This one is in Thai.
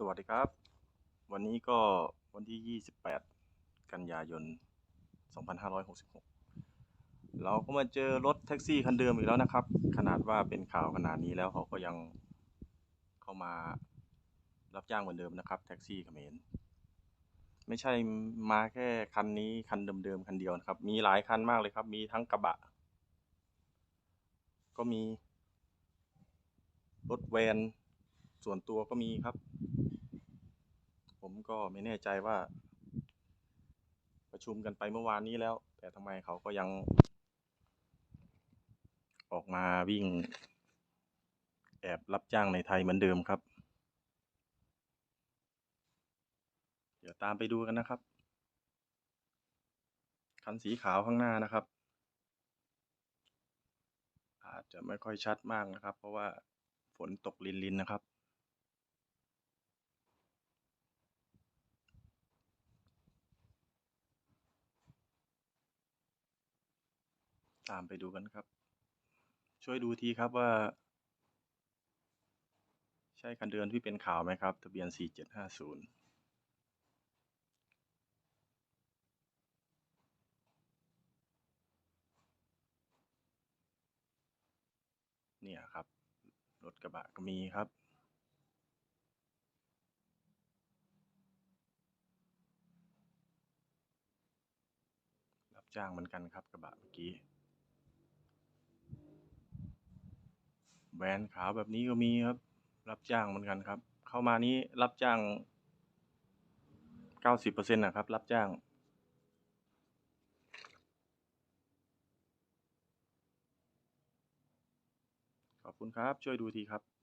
สวัสดีครับ วันนี้ก็วันที่ 28 กันยายน 2566 เราก็มาเจอรถแท็กซี่คันเดิมอีกแล้วนะครับ ขนาดว่าเป็นข่าวขนาดนี้แล้วเขาก็ยังเข้ามารับจ้างเหมือนเดิมนะครับ แท็กซี่เขมรไม่ใช่มาแค่คันนี้คันเดิมๆคันเดียวนะครับ มีหลายคันมากเลยครับ มีทั้งกระบะ ก็มีรถแวน ส่วนตัวก็มีครับ ผมก็ไม่แน่ใจว่า ประชุมกันไปเมื่อวานนี้แล้ว แต่ทำไมเขาก็ยัง ออกมาวิ่ง แอบรับจ้างในไทยเหมือนเดิมครับ เดี๋ยวตามไปดูกันนะครับ คันสีขาวข้างหน้านะครับอาจจะไม่ค่อยชัดมากนะครับ เพราะว่าฝนตกลินๆนะครับ ตามไปดูกันครับ ช่วยดูทีครับว่า ใช่คันเดือนที่เป็นข่าวไหมครับ ทะเบียน 4750เนี่ยครับ รถกระบะก็มีครับ รับจ้างเหมือนกันครับกระบะเมื่อกี้ แวนขาวแบบนี้ก็มีครับ รับจ้างเหมือนกันครับ เข้ามานี้รับจ้างเก้าสิบเปอร์เซ็นต์นะครับ รับจ้างขอบคุณครับ ช่วยดูทีครับ